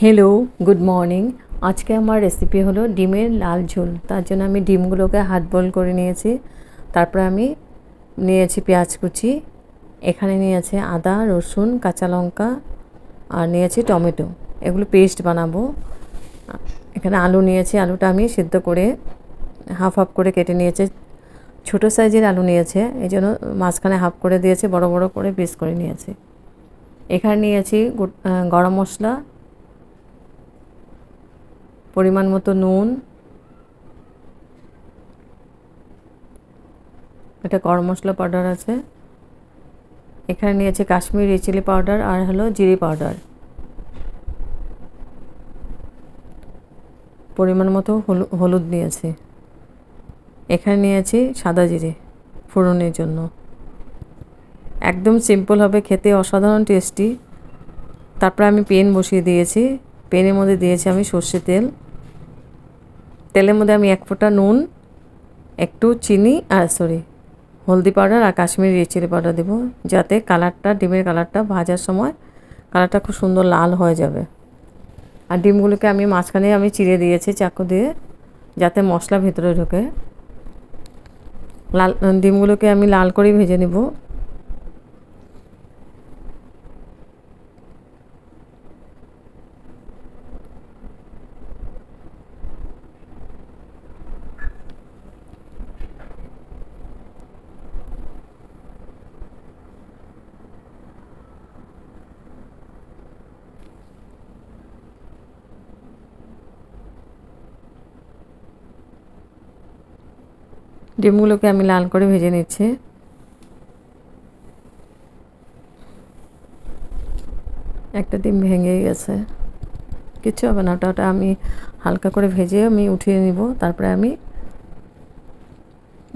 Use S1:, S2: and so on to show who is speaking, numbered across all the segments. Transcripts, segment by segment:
S1: Hello good morning আজকে আমার recipe হলো ডিমের লাল ঝোল। তার জন্য আমি ডিমগুলোকে হাত বল করে নিয়েছি। তারপরে আমি নিয়েছি পেঁয়াজ কুচি। এখানে নিয়েছে আদা, রসুন, কাঁচা লঙ্কা আর নিয়েছি টমেটো। এগুলো পেস্ট বানাবো। এখানে আলু নিয়েছি। আলুটা আমি সিদ্ধ করে হাফ হাফ করে কেটে নিয়েছে। ছোটো সাইজের আলু নিয়েছে। এই জন্য মাঝখানে হাফ করে দিয়েছে। বড় বড় করে পিস করে নিয়েছি। এখানে নিয়েছি গরম মশলা পরিমাণ মতো নুন। এটা গরম মশলা পাউডার আছে। এখানে নিয়েছে কাশ্মীরি চিলি পাউডার আর হলো জিরি পাউডার। পরিমাণ মতো হলু- হলুদ নিয়েছি। এখানে নিয়েছি সাদা জিরে ফোড়নের জন্য। একদম সিম্পল হবে, খেতে অসাধারণ টেস্টি তারপরে আমি পেন বসিয়ে দিয়েছি। পেনের মধ্যে দিয়েছি আমি সর্ষে তেল। তেলের মধ্যে আমি এক ফোঁটা নুন, একটু চিনি, আর সরি হলদি পাউডার আর কাশ্মীরি রেড চিলি পাউডার দেবো যাতে কালারটা, ডিমের কালারটা ভাজার সময় কালারটা খুব সুন্দর লাল হয়ে যাবে। আর ডিমগুলোকে আমি মাঝখানে আমি চিড়ে দিয়েছি চাকু দিয়ে যাতে মশলা ভেতরে ঢোকে। লাল, ডিমগুলোকে আমি লাল করেই ভেজে নেব। ডিমগুলোকে আমি লাল করে ভেজে নিচ্ছি। একটা ডিম ভেঙে গেছে। কিচ্ছু হবে না, ওটা ওটা আমি হালকা করে ভেজে আমি উঠিয়ে নিব, তারপরে আমি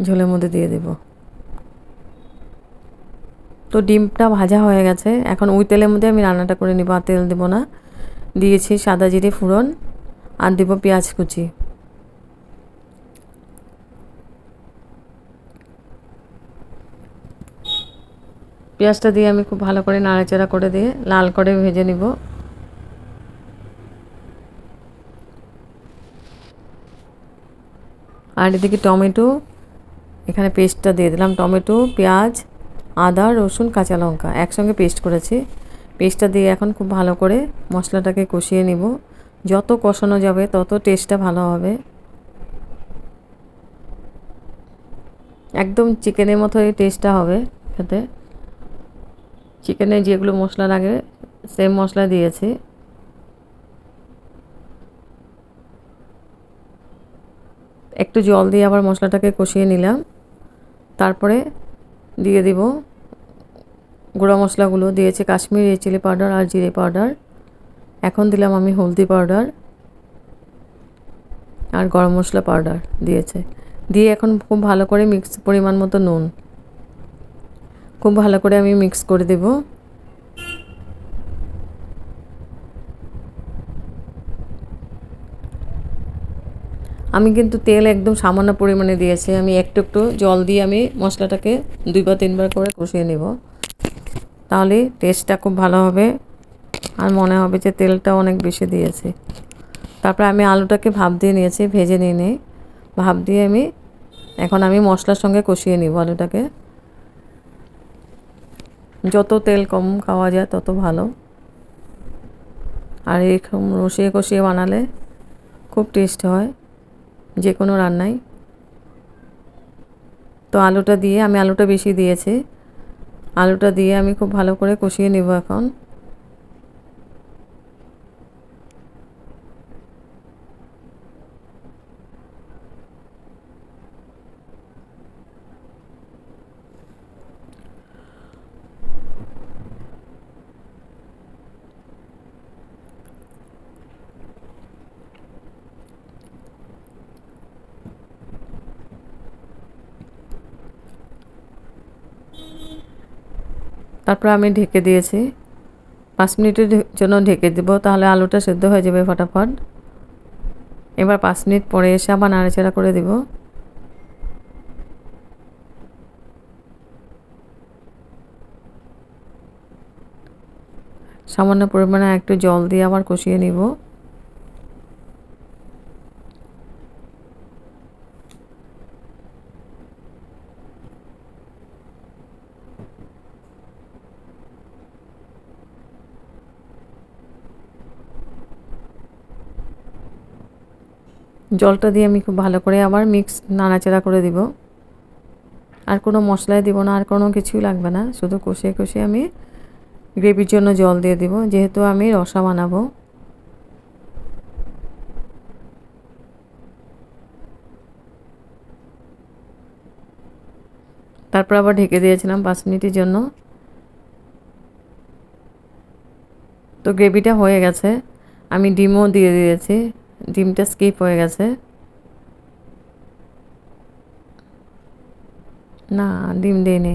S1: ঝোলের মধ্যে দিয়ে দেব। তো ডিমটা ভাজা হয়ে গেছে। এখন ওই তেলের মধ্যে আমি রান্নাটা করে নিব, আর তেল দেবো না। দিয়েছি সাদা জিরে ফোড়ন, আর দেবো পেঁয়াজ কুচি। পেঁয়াজটা দিয়ে আমি খুব ভালো করে নাড়াচাড়া করে দিয়ে লাল করে ভেজে নিব। আর এদিকে টমেটো, এখানে পেস্টটা দিয়ে দিলাম। টমেটো, পেঁয়াজ, আদা, রসুন, কাঁচা লঙ্কা একসঙ্গে পেস্ট করেছি। পেস্টটা দিয়ে এখন খুব ভালো করে মশলাটাকে কষিয়ে নিব। যত কষানো যাবে তত টেস্টটা ভালো হবে। একদম চিকেনের মতো এই টেস্টটা হবে খেতে। চিকেনে যেগুলো মশলা লাগে সেম মশলা দিয়েছি। একটু জল দিয়ে আবার মশলাটাকে কষিয়ে নিলাম। তারপরে দিয়ে দিব গুঁড়া মশলাগুলো, দিয়েছি কাশ্মীরি চিলি পাউডার আর জিরে পাউডার। এখন দিলাম আমি হলদি পাউডার আর গরম মশলা পাউডার দিয়েছে। দিয়ে এখন খুব ভালো করে মিক্স পরিমাণ মতো নুন। খুব ভালো করে আমি মিক্স করে দেব। আমি কিন্তু তেল একদম সামান্য পরিমাণে দিয়েছি। আমি একটু একটু জল দিয়ে আমি মশলাটাকে দুইবার তিনবার করে কষিয়ে নেব। তাহলে টেস্টটা খুব ভালো হবে আর মনে হবে যে তেলটা অনেক বেশি দিয়েছি। তারপরে আমি আলুটাকে ভাপ দিয়ে নিয়েছি, ভেজে নিয়ে নিই। ভাপ দিয়ে আমি এখন আমি মশলার সঙ্গে কষিয়ে নিব আলুটাকে। যত তেল কম খাওয়া যায় তত ভালো। আর এরকম রসিয়ে কষিয়ে বানালে খুব টেস্ট হয় যে কোনো রান্নায়। তো আলুটা দিয়ে, আমি আলুটা বেশি দিয়েছি। আলুটা দিয়ে আমি খুব ভালো করে কষিয়ে নেব এখন। তারপর আমি ঢেকে দিয়েছি। পাঁচ মিনিটের জন্য ঢেকে দেবো, তাহলে আলুটা সেদ্ধ হয়ে যাবে ফটাফট। এবার পাঁচ মিনিট পরে এসে আবার নাড়াচাড়া করে দেব। সামান্য পরিমাণে একটু জল দিয়ে আবার কষিয়ে নিব। জলটা দিয়ে আমি খুব ভালো করে আবার মিক্স নাড়াচাড়া করে দিব। আর কোনো মশলাই দিব না, আর কোনো কিছুই লাগবে না। শুধু কষিয়ে কষিয়ে আমি গ্রেভির জন্য জল দিয়ে দিব, যেহেতু আমি রসা বানাবো। তারপর আবার ঢেকে দিয়েছিলাম পাঁচ মিনিটের জন্য। তো গ্রেভিটা হয়ে গেছে। আমি ডিমও দিয়ে দিয়েছি। ডিমটা স্কিপ হয়ে গেছে। না, ডিম দিইনি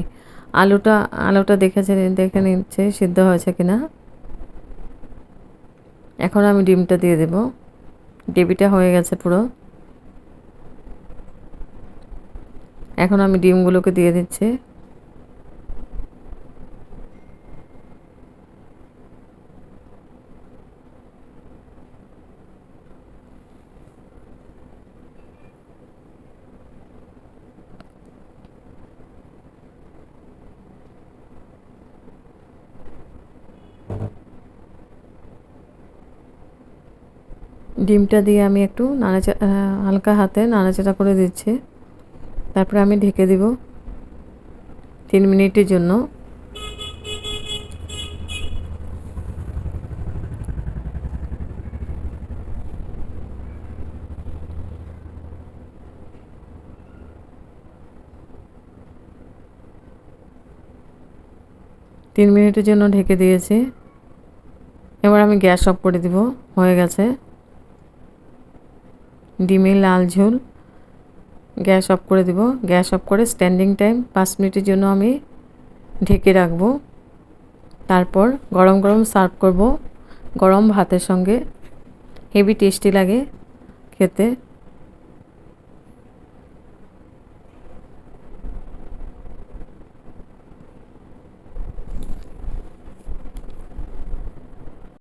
S1: আলুটা আলুটা দেখেছে, দেখে নিচ্ছে, সিদ্ধ হয়েছে কিনা। এখন আমি ডিমটা দিয়ে দেব। গ্রেভিটা হয়ে গেছে পুরো। এখন আমি ডিমগুলোকে দিয়ে দিচ্ছি। ডিমটা দিয়ে আমি একটু নাড়াচা হালকা হাতে নাড়াচাড়া করে দিচ্ছি। তারপরে আমি ঢেকে দিব তিন মিনিটের জন্য। তিন মিনিটের জন্য ঢেকে দিয়েছি। এবার আমি গ্যাস অফ করে দিব, হয়ে গেছে। ডিমের লাল ঝোল। গ্যাস অফ করে দেব। গ্যাস অফ করে স্ট্যান্ডিং টাইম পাঁচ মিনিটের জন্য আমি ঢেকে রাখব। তারপর গরম গরম সার্ভ করব। গরম ভাতের সঙ্গে। হেভি টেস্টি লাগে খেতে।